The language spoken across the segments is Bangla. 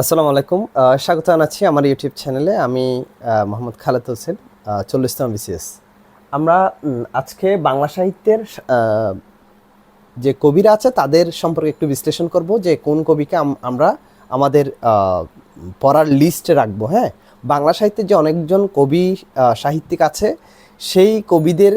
আসসালামু আলাইকুম। স্বাগত জানাচ্ছি আমার ইউটিউব চ্যানেলে আমি মোহাম্মদ খালেদ হোসেন চল্লিশতম বিসিএস আমরা আজকে বাংলা সাহিত্যের যে কবিরা আছে, তাদের সম্পর্কে একটু বিশ্লেষণ করব যে কোন কবিকে আমরা আমাদের পড়ার লিস্টে রাখব হ্যাঁ? বাংলা সাহিত্যের যে অনেকজন কবি সাহিত্যিক আছে, সেই কবিদের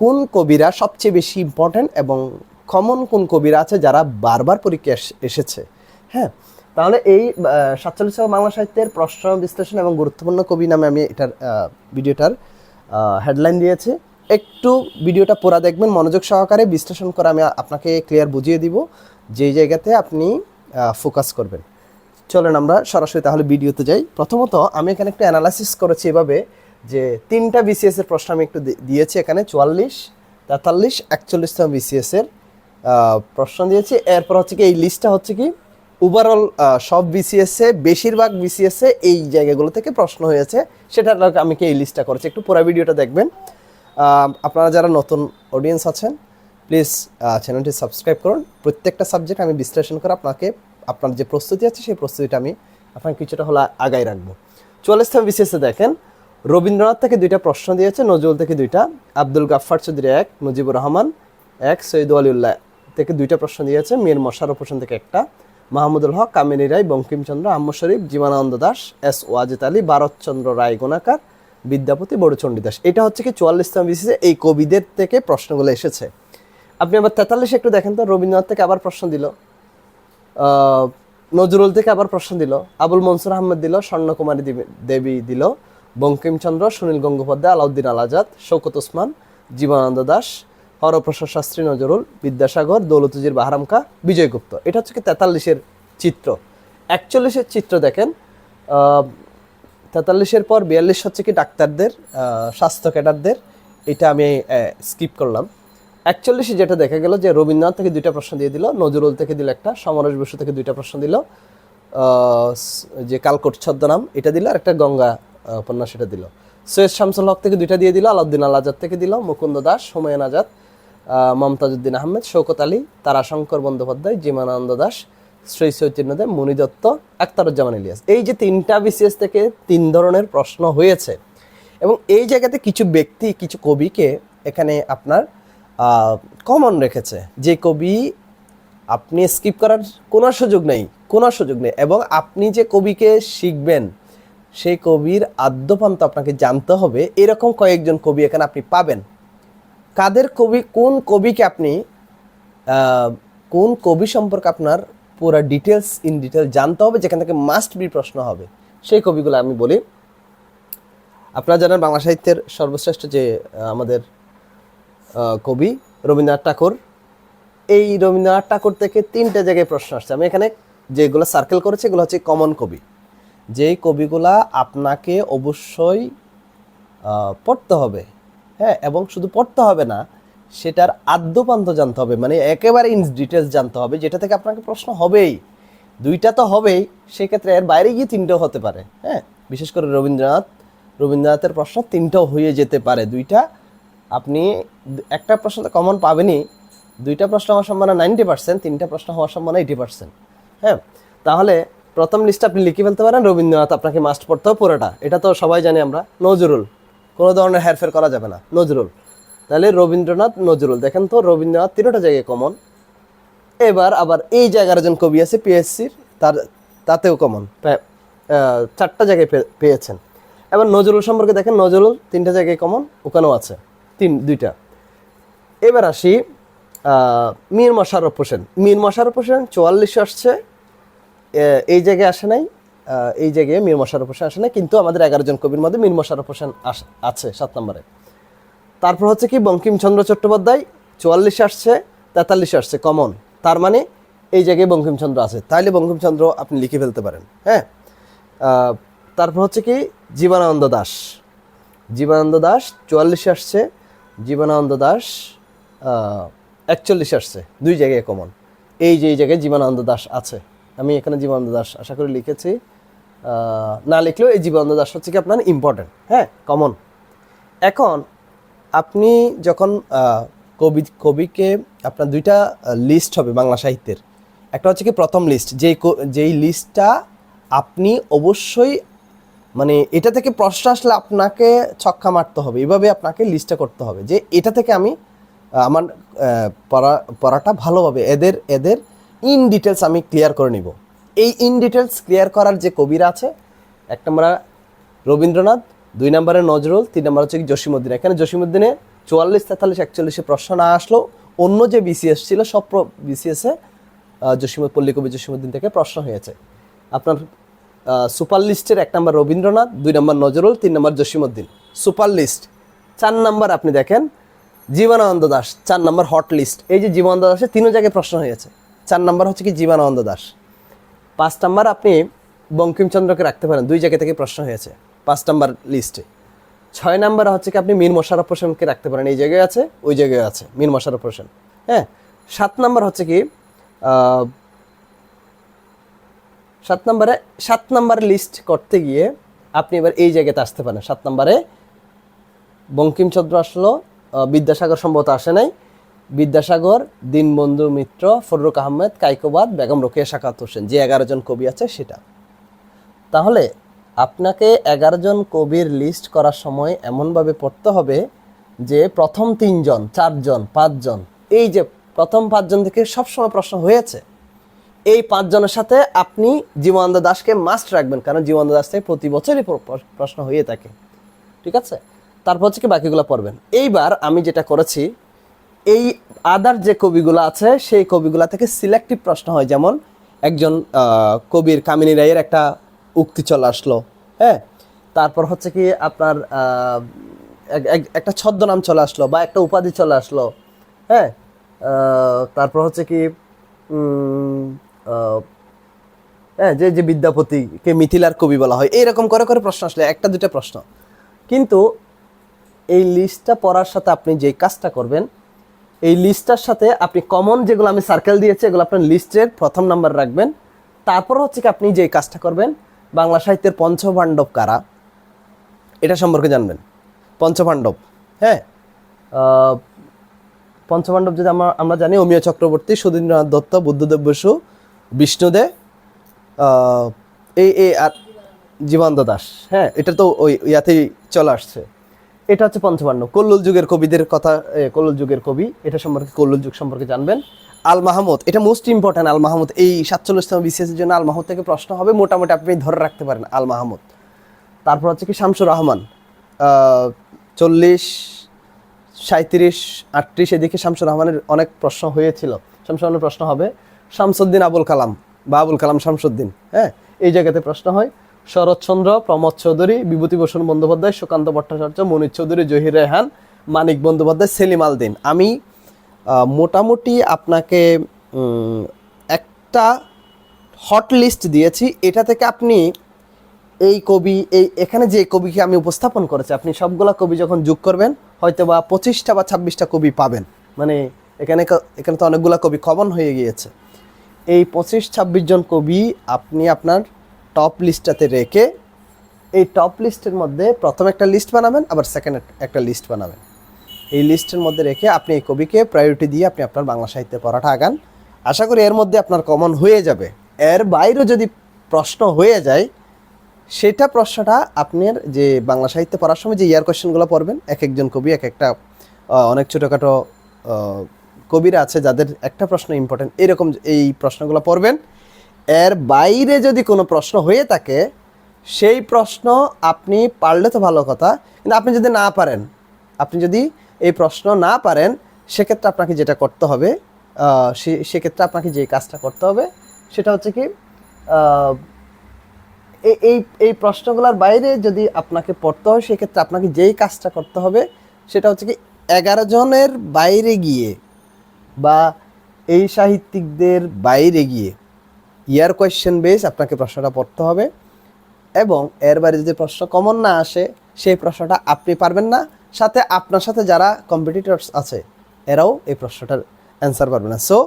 কোন কবিরা সবচেয়ে বেশি ইম্পর্ট্যান্ট এবং কমন কোন কবিরা আছে যারা বারবার পরীক্ষা এসেছে হ্যাঁ? তাহলে এই সাতচল্লিশ বাংলা সাহিত্যের প্রশ্ন বিশ্লেষণ এবং গুরুত্বপূর্ণ কবি নামে আমি এটার ভিডিওটার হেডলাইন দিয়েছি। একটু ভিডিওটা পুরা দেখবেন মনোযোগ সহকারে বিশ্লেষণ করে আমি আপনাকে ক্লিয়ার বুঝিয়ে দিব যেই জায়গাতে আপনি ফোকাস করবেন। চলেন আমরা সরাসরি তাহলে ভিডিওতে যাই। প্রথমত আমি এখানে একটু অ্যানালাইসিস করেছি এভাবে যে তিনটা বিসিএস এর প্রশ্ন আমি একটু দিয়েছি এখানে চুয়াল্লিশ তেতাল্লিশ একচল্লিশতম বিসিএস এর আহ, প্রশ্ন দিয়েছি। এরপর হচ্ছে কি এই লিস্টটা হচ্ছে কি ওভারঅল সব বিসিএস এ, বেশিরভাগ বিসিএস এই জায়গাগুলো থেকে প্রশ্ন হয়েছে। সেটা আমি কি এই লিস্টটা করেছি? একটু পুরো ভিডিওটা দেখবেন। আপনারা যারা নতুন অডিয়েন্স আছেন প্লিজ চ্যানেলটি সাবস্ক্রাইব করুন। প্রত্যেকটা সাবজেক্ট আমি বিশ্লেষণ করে আপনাকে, আপনার যে প্রস্তুতি আছে, সেই প্রস্তুতিটা আমি আপনাকে কিছুটা হলো আগাই রাখব। চুয়াল্লিশতম বিসিএসে দেখেন, রবীন্দ্রনাথ থেকে দুইটা প্রশ্ন দিয়েছে, নজরুল থেকে দুইটা, আব্দুল গাফফার চৌধুরী এক, মুজিবুর রহমান এক, সৈয়দ আলিউল্লাহ থেকে দুইটা প্রশ্ন দিয়েছে, মীর মশার হোসেন থেকে একটা। মাহমুদুল হক কামিনী রায়, বঙ্কিমচন্দ্র আহম্মদ শরীফ, জীবনানন্দ দাস, এস ওয়াজেদ আলী, ভারতচন্দ্র রায় গোনাকার, বিদ্যাপতি বড়চণ্ডী দাস। এটা হচ্ছে কি চুয়াল্লিশতম বিসিএসে এই কবিদের থেকে প্রশ্নগুলো এসেছে। আপনি আবার তেতাল্লিশে একটু দেখেন তো, রবীন্দ্রনাথ থেকে আবার প্রশ্ন দিল নজরুল থেকে আবার প্রশ্ন দিল, আবুল মনসুর আহমেদ দিল, স্বর্ণকুমারী দেবী- দিল, বঙ্কিমচন্দ্র, সুনীল গঙ্গোপাধ্যায়, আলাউদ্দিন আল আজাদ শৌকত ওসমান, জীবনানন্দ দাস হরপ্রসাদ শাস্ত্রী নজরুল, বিদ্যাসাগর, দৌলতজির বাহারামকা, বিজয়গুপ্ত। এটা হচ্ছে কি তেতাল্লিশের চিত্র। একচল্লিশের চিত্র দেখেন তেতাল্লিশের পর বিয়াল্লিশ হচ্ছে কি ডাক্তারদের স্বাস্থ্য ক্যাডারদের। এটা আমি স্কিপ করলাম। একচল্লিশে যেটা দেখা গেল যে রবীন্দ্রনাথ থেকে দুইটা প্রশ্ন দিয়ে দিল, নজরুল থেকে দিল একটা, সমরেশ বসু থেকে দুইটা প্রশ্ন দিল যে কালকোট ছদ্মনাম, এটা দিল আর একটা গঙ্গা উপন্যাস এটা দিল। সৈয়দ শামসুল হক থেকে দুইটা দিয়ে দিল, আলাউদ্দিন আল আজাদ থেকে দিল, মুকুন্দ দাস, হুমায়ুন আজাদ আহ, মমতাজউদ্দিন আহমেদ শৌকত আলী তারাশঙ্কর বন্দ্যোপাধ্যায় জীবনানন্দ দাস শ্রী চৈতন্য দেব মণি দত্ত আক্তারুজ্জামান ইলিয়াস। এই যে তিনটা বিসিএস থেকে তিন ধরনের প্রশ্ন হয়েছে এবং এই জায়গাতে কিছু ব্যক্তি কিছু কবিকে এখানে আপনার কমন রেখেছে। যে কবি আপনি স্কিপ করার কোনো সুযোগ নেই কোনো সুযোগ নেই এবং আপনি যে কবিকে শিখবেন সেই কবির আদ্যপান্ত আপনাকে জানতে হবে। এরকম কয়েকজন কবি এখানে আপনি পাবেন। কাদের কবি, কোন কবিকে আপনি কোন কবি সম্পর্কে আপনার পুরো ডিটেলস ইন ডিটেল জানতে হবে, যেখান থেকে মাস্ট বি প্রশ্ন হবে, সেই কবিগুলো আমি বলি। আপনারা জানেন বাংলা সাহিত্যের সর্বশ্রেষ্ঠ যে আমাদের কবি রবীন্দ্রনাথ ঠাকুর। এই রবীন্দ্রনাথ ঠাকুর থেকে তিনটে জায়গায় প্রশ্ন আসছে। আমি এখানে যেগুলো সার্কেল করেছি, এগুলো হচ্ছে কমন কবি। যেই কবিগুলা আপনাকে অবশ্যই পড়তে হবে হ্যাঁ এবং শুধু পড়তে হবে না, সেটার আদ্যপান্ত জানতে হবে মানে একেবারে ইন ডিটেলস জানতে হবে, যেটা থেকে আপনাকে প্রশ্ন হবেই। দুইটা তো হবেই, সেক্ষেত্রে এর বাইরে গিয়ে তিনটেও হতে পারে হ্যাঁ? বিশেষ করে রবীন্দ্রনাথ, রবীন্দ্রনাথের প্রশ্ন তিনটাও হয়ে যেতে পারে। দুইটা, আপনি একটা প্রশ্ন তো কমন পাবেনই, দুইটা প্রশ্ন হওয়ার সম্ভাবনা নাইনটি পার্সেন্ট তিনটা প্রশ্ন হওয়ার সম্ভাবনা এইটি পার্সেন্ট হ্যাঁ? তাহলে প্রথম লিস্টে আপনি লিখে ফেলতে পারেন, রবীন্দ্রনাথ আপনাকে মাস্ট পড়তে হবে পুরোটা, এটা তো সবাই জানি আমরা, নজরুল। কোনো ধরনের হেরফের করা যাবে না। নজরুল। তাহলে রবীন্দ্রনাথ, নজরুল। দেখেন তো, রবীন্দ্রনাথ তিনটা জায়গায় কমন এবার আবার এই জায়গার একজন কবি আছে পিএসসির তার, তাতেও কমন চারটা জায়গায় পেয়েছেন। এবার নজরুল সম্পর্কে দেখেন, নজরুল তিনটা জায়গায় কমন ওখানেও আছে। তিন, দুইটা। এবার আসি মীর মশারফ হোসেন। মীর মশারফ হোসেন চুয়াল্লিশে আসছে এই জায়গায় আসে নাই। এই জায়গায় মীর মশারফ হোসেন আসে নাই কিন্তু আমাদের এগারো জন কবির মধ্যে মীর মশারফ হোসেন আছে সাত নম্বরে। তারপর হচ্ছে কি বঙ্কিমচন্দ্র চট্টোপাধ্যায়, চুয়াল্লিশে আসছে, তেতাল্লিশে আসছে, কমন। তার মানে এই জায়গায় বঙ্কিমচন্দ্র আছে। তাইলে বঙ্কিমচন্দ্র আপনি লিখে ফেলতে পারেন হ্যাঁ? তারপর হচ্ছে কি জীবনানন্দ দাস। জীবনানন্দ দাস চুয়াল্লিশে আসছে, জীবনানন্দ দাস একচল্লিশে আসছে, দুই জায়গায় কমন। এই যে এই জায়গায় জীবনানন্দ দাস আছে। আমি এখানে জীবনানন্দ দাস আশা করি লিখেছি। না লিখলেও এই জীবনানন্দ দাস হচ্ছে কি আপনার ইম্পর্টেন্ট হ্যাঁ কমন এখন আপনি যখন কবি, কবিকে আপনার দুইটা লিস্ট হবে বাংলা সাহিত্যের। একটা হচ্ছে কি প্রথম লিস্ট যেই যেই লিস্টটা আপনি অবশ্যই মানে এটা থেকে প্রশ্ন আসলে আপনাকে ছক্কা মারতে হবে। এভাবে আপনাকে লিস্টটা করতে হবে যে এটা থেকে আমি আমার পড়া, পড়াটা ভালোভাবে, এদের এদের ইন ডিটেলস আমি ক্লিয়ার করে নিব। এই ইন ডিটেলস ক্লিয়ার করার যে কবিরা আছে, এক নম্বর রবীন্দ্রনাথ, দুই নম্বরে নজরুল, তিন নম্বর হচ্ছে জসিমুদ্দিন এখানে জসিমুদ্দিনে চুয়াল্লিশ, তেতাল্লিশ, একচল্লিশে প্রশ্ন না আসলেও অন্য যে বিসিএস ছিল, সব বিসিএসে জসিমুদ পল্লী কবি জসিমুদ্দিন থেকে প্রশ্ন হয়েছে। আপনার সুপার লিস্টের এক নম্বর রবীন্দ্রনাথ, দুই নম্বর নজরুল, তিন নম্বর জসিমুদ্দিন সুপার লিস্ট চার নম্বর আপনি দেখেন, জীবনানন্দ দাস, চার নম্বর হট লিস্ট এই যে জীবনানন্দ দাসের তিনও জায়গায় প্রশ্ন হয়েছে। চার নম্বর হচ্ছে কি জীবনানন্দ দাস। পাঁচ নাম্বার আপনি বঙ্কিমচন্দ্রকে রাখতে পারেন, দুই জায়গা থেকে প্রশ্ন হয়েছে, পাঁচ নাম্বার লিস্টে। ছয় নাম্বার হচ্ছে কি, আপনি মীর মোশারফ হোসেনকে রাখতে পারেন, এই জায়গায় আছে, ওই জায়গায় আছে মীর মোশারফ হোসেন হ্যাঁ? সাত নাম্বার হচ্ছে কি সাত নম্বরে, সাত নাম্বার লিস্ট করতে গিয়ে আপনি এবার এই জায়গাতে আসতে পারেন। সাত নম্বরে বঙ্কিমচন্দ্র আসলো বিদ্যাসাগর সম্ভবত আসে নাই বিদ্যাসাগর, দীনবন্ধু মিত্র ফররুক আহমেদ, কাইকোবাদ, বেগম রোকেয়া, সাকাত হোসেন। যে এগারো জন কবি আছে, সেটা। তাহলে আপনাকে এগারো জন কবির লিস্ট করার সময় এমনভাবে পড়তে হবে যে প্রথম তিনজন, চারজন, পাঁচজন, এই যে প্রথম পাঁচজন থেকে সবসময় প্রশ্ন হয়েছে, এই পাঁচজনের সাথে আপনি জীবনানন্দ দাসকে মাস্ট রাখবেন, কারণ জীবনানন্দ দাস থেকে প্রতি বছরই প্র- প্র- প্রশ্ন হয়ে থাকে। ঠিক আছে? তারপর হচ্ছে কি বাকিগুলো পড়বেন। এইবার আমি যেটা করেছি এই আদার যে কবিগুলো আছে, সেই কবিগুলা থেকে সিলেক্টিভ প্রশ্ন হয়। যেমন একজন কবির কামিনী রায়ের একটা উক্তি চলে আসলো হ্যাঁ? তারপর হচ্ছে কি আপনার একটা ছদ্মনাম চলে আসলো বা একটা উপাধি চলে আসলো হ্যাঁ? তারপর হচ্ছে কি হ্যাঁ যে যে বিদ্যাপতিকে মিথিলার কবি বলা হয়, এইরকম করে করে প্রশ্ন আসলে, একটা দুটা প্রশ্ন। কিন্তু এই লিস্টটা পড়ার সাথে আপনি যে কাজটা করবেন এই লিস্টটার সাথে আপনি কমন যেগুলো আমি সার্কেল দিয়েছি, এগুলো আপনার লিস্টের প্রথম নাম্বার রাখবেন। তারপর হচ্ছে কি আপনি যে কাজটা করবেন, বাংলা সাহিত্যের পঞ্চপাণ্ডব কারা? এটা সম্পর্কে জানবেন। পঞ্চপাণ্ডব হ্যাঁ? পঞ্চপাণ্ডব যদি আমরা আমরা জানি, অমিয় চক্রবর্তী, সুধীন্দ্রনাথ দত্ত, বুদ্ধদেব বসু বিষ্ণুদে এই এই আর জীবানন্দ দাস হ্যাঁ? এটা তো ওই ইয়াতেই চলে আসছে। এটা হচ্ছে পঞ্চপাণ্ডব কল্লোল যুগের কবিদের কথা কল্লোল যুগের কবি, এটা সম্পর্কে কল্লোল যুগ সম্পর্কে জানবেন। আল মাহমুদ, এটা মোস্ট ইম্পর্ট্যান্ট আল মাহমুদ। এই সাতচল্লিশতম বিসিএস এর জন্য আল মাহমুদ থেকে প্রশ্ন হবে, মোটামুটি আপনি ধরে রাখতে পারেন আল মাহমুদ। তারপর হচ্ছে কি শামসুর রহমান চল্লিশ সাঁত্রিশ আটত্রিশ, এদিকে শামসুর রহমানের অনেক প্রশ্ন হয়েছিল। শামসুর রহমানের প্রশ্ন হবে, শামসুদ্দিন আবুল কালাম বা আবুল কালাম শামসুদ্দিন হ্যাঁ? এই জায়গাতে প্রশ্ন হয়। শরৎচন্দ্র প্রমোদ চৌধুরী বিভূতিভূষণ বন্দ্যোপাধ্যায়, সুকান্ত ভট্টাচার্য মনির চৌধুরী, জহির রেহান, মানিক বন্দ্যোপাধ্যায়, সেলিম আল দিন আমি মোটামুটি আপনাকে একটা হট লিস্ট দিয়েছি। এটা থেকে আপনি এই কবি, এই, এখানে যে কবিকে আমি উপস্থাপন করেছি, আপনি সবগুলা কবি যখন যোগ করবেন হয়তো বা পঁচিশটা বা ছাব্বিশটা কবি পাবেন। মানে এখানে এখানে তো অনেকগুলা কবি কমন হয়ে গিয়েছে। এই পঁচিশ, ছাব্বিশ জন কবি, আপনি আপনার টপ লিস্টটাতে রেখে এই টপ লিস্টের মধ্যে প্রথম একটা লিস্ট বানাবেন, আবার সেকেন্ড একটা লিস্ট বানাবেন। এই লিস্টের মধ্যে রেখে আপনি এই কবিকে প্রায়োরিটি দিয়ে আপনি আপনার বাংলা সাহিত্যে পড়াটা আগান। আশা করি এর মধ্যে আপনার কমন হয়ে যাবে। এর বাইরেও যদি প্রশ্ন হয়ে যায়, সেটা প্রশ্নটা আপনার যে বাংলা সাহিত্যে পড়ার সময় যে ইয়ার কোয়েশ্চেনগুলো পড়বেন, এক একজন কবি, এক একটা অনেক ছোটোখাটো কবিরা আছে যাদের একটা প্রশ্ন ইম্পর্টেন্ট এরকম এই প্রশ্নগুলো পড়বেন। এর বাইরে যদি কোনো প্রশ্ন হয়ে থাকে, সেই প্রশ্ন আপনি পারলে তো ভালো কথা, কিন্তু আপনি যদি না পারেন, আপনি যদি এই প্রশ্ন না পারেন, সেক্ষেত্রে আপনাকে যেটা করতে হবে সেক্ষেত্রে আপনাকে যে কাজটা করতে হবে, সেটা হচ্ছে কি এই এই প্রশ্নগুলোর বাইরে যদি আপনাকে পড়তে হয়, সেক্ষেত্রে আপনাকে যেই কাজটা করতে হবে, সেটা হচ্ছে কি এগারো জনের বাইরে গিয়ে বা এই সাহিত্যিকদের বাইরে গিয়ে ইয়ার কোয়েশ্চেন বেস আপনাকে প্রশ্নটা পড়তে হবে এবং এর বাইরে যদি প্রশ্ন কমন না আসে, সেই প্রশ্নটা আপনি পারবেন না। সাথে আপনার সাথে যারা কম্পিটিটরস আছে, এরাও এই প্রশ্নটার অ্যান্সার পারবে না। সো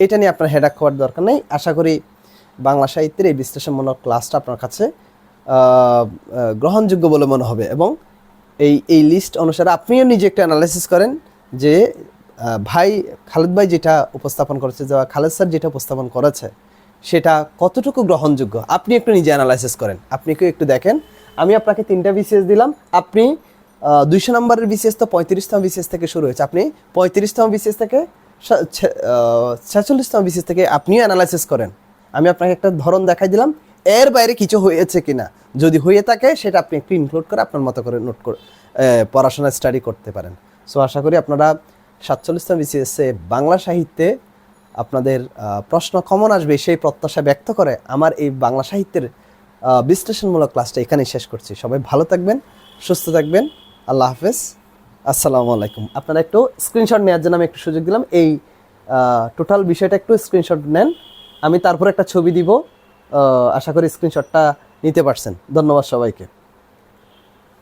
এটা নিয়ে আপনার হেডাক হওয়ার দরকার নেই। আশা করি বাংলা সাহিত্যের এই বিশ্লেষণমূলক ক্লাসটা আপনার কাছে গ্রহণযোগ্য বলে মনে হবে এবং এই এই লিস্ট অনুসারে আপনিও নিজে একটা অ্যানালাইসিস করেন যে ভাই খালেদ ভাই যেটা উপস্থাপন করেছে বা খালেদ স্যার যেটা উপস্থাপন করেছে সেটা কতটুকু গ্রহণযোগ্য? আপনি একটু নিজে অ্যানালাইসিস করেন। আপনি একটু দেখেন। আমি আপনাকে তিনটা বিসিএস দিলাম। আপনি দুইশো নম্বরের বিসিএস তো পঁয়ত্রিশতম বিসিএস থেকে শুরু হয়েছে। আপনি পঁয়ত্রিশতম বিসিএস থেকে ছেচল্লিশতম বিসিএস থেকে আপনিও অ্যানালাইসিস করেন। আমি আপনাকে একটা ধরন দেখাই দিলাম। এর বাইরে কিছু হয়েছে কিনা? যদি হয়ে থাকে, সেটা আপনি একটু ইনক্লুড করে আপনার মতো করে নোট করে পড়াশোনা স্টাডি করতে পারেন। সো আশা করি আপনারা সাতচল্লিশতম বিসিএসে বাংলা সাহিত্যে আপনাদের প্রশ্ন কমন আসবে, সেই প্রত্যাশা ব্যক্ত করে আমার এই বাংলা সাহিত্যের বিশ্লেষণমূলক ক্লাসটা এখানেই শেষ করছি। সবাই ভালো থাকবেন, সুস্থ থাকবেন, আল্লাহ হাফেজ। আসসালামু আলাইকুম। আপনারা একটু স্ক্রিনশট নেওয়ার জন্য আমি একটু সুযোগ দিলাম। এই টোটাল বিষয়টা একটু স্ক্রিনশট নেন। আমি তারপর একটা ছবি দিব। আশা করি স্ক্রিনশটটা নিতে পারছেন। ধন্যবাদ সবাইকে।